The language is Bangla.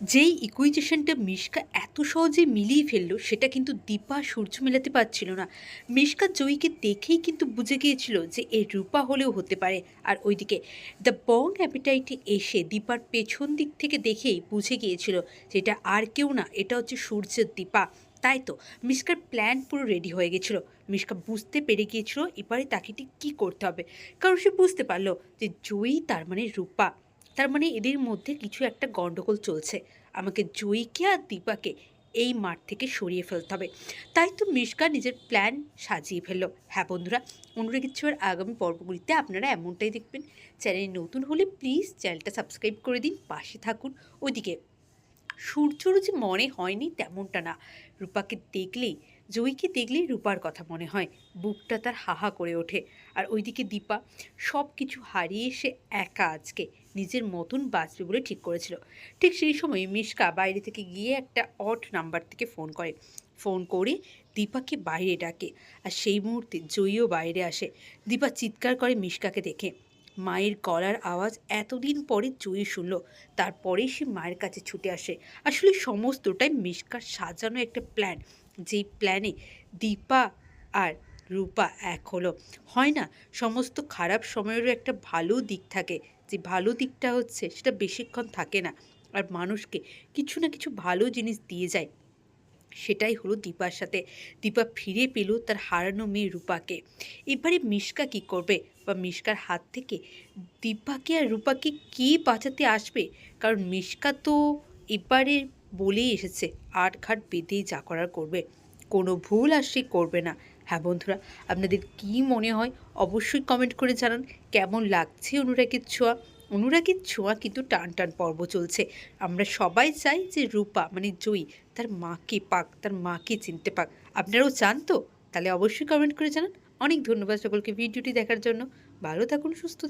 যেই ইকুইজেশনটা মিশকা এত সহজে মিলিয়ে ফেলল, সেটা কিন্তু দীপা সূর্য মেলাতে পারছিল না। মিশকা জয়ীকে দেখেই কিন্তু বুঝে গিয়েছিল যে এ রূপা হলেও হতে পারে। আর ওইদিকে দ্য বং অ্যাপিটাইটে এসে দীপার পেছন দিক থেকে দেখেই বুঝে গিয়েছিল যে এটা আর কেউ না, এটা হচ্ছে সূর্যের দীপা। তাই তো, মিশকার প্ল্যান পুরো রেডি হয়ে গেছিল। মিশকা বুঝতে পেরে গিয়েছিল এবারে তাকে ঠিক কী করতে হবে। কারণ সে বুঝতে পারল যে জয়ী তার মানে রূপা। তার মানে এদের মধ্যে কিছু একটা গণ্ডগোল চলছে। আমাকে জয়ীকে আর দীপাকে এই মাঠ থেকে সরিয়ে ফেলতে হবে। তাই তো মিশকা নিজের প্ল্যান সাজিয়ে ফেলল। হ্যাঁ বন্ধুরা আর আগামী পর্বগুলিতে আপনারা এমনটাই দেখবেন। চ্যানেল নতুন হলে প্লিজ চ্যানেলটা সাবস্ক্রাইব করে দিন, পাশে থাকুন। ওইদিকে সূর্যর যে মনে হয়নি তেমনটা না। রূপাকে দেখলেই জয়ীকে দেখলেই রূপার কথা মনে হয়। বুকটা তার হাহা করে ওঠে। আর ওইদিকে দীপা সব কিছু হারিয়ে সে একা আজকে নিজের মতন বাঁচবে বলে ঠিক করেছিল। ঠিক সেই সময় মিশকা বাইরে থেকে গিয়ে একটা অট নাম্বার থেকে ফোন করে। ফোন করে দীপাকে বাইরে ডাকে। আর সেই মুহূর্তে জয়ীও বাইরে আসে। দীপা চিৎকার করে মিশকাকে দেখে। মায়ের গলার আওয়াজ এতদিন পরে জয়ী শুনল, তারপরেই সে মায়ের কাছে ছুটে আসে। আসলে সমস্তটাই মিশকার সাজানো একটা প্ল্যান যেই প্ল্যানে দীপা আর রূপা এক হলো। হয় না? সমস্ত খারাপ সময়েরও একটা ভালো দিক থাকে। যে ভালো দিকটা হচ্ছে, সেটা বেশিক্ষণ থাকে না। আর মানুষকে কিছু না কিছু ভালো জিনিস দিয়ে যায়। সেটাই হলো দীপার সাথে। দীপা ফিরে পেল তার হারানো মেয়ে রূপাকে। এবারে মিশকা কি করবে বা মিশকার হাত থেকে দীপাকে আর রূপাকে কে বাঁচাতে আসবে? কারণ মিশকা তো এবারে বলেই এসেছে আট ঘাট বেঁধেই যা করার করবে। কোনো ভুল আর সে করবে না। হ্যাঁ বন্ধুরা, আপনাদের কি মনে হয়? অবশ্যই কমেন্ট করে জানান। কেমন লাগছে অনুরাগের ছোঁয়া? অনুরাগের ছোঁয়া কিন্তু টান টান পর্ব চলছে। আমরা সবাই চাই যে রূপা মানে জয়ী, তার মাকে পাক, তার মাকে চিনতে পাক। আপনারাও চান তো? তাহলে অবশ্যই কমেন্ট করে জানান। অনেক ধন্যবাদ সকলকে ভিডিওটি দেখার জন্য। ভালো থাকুন, সুস্থ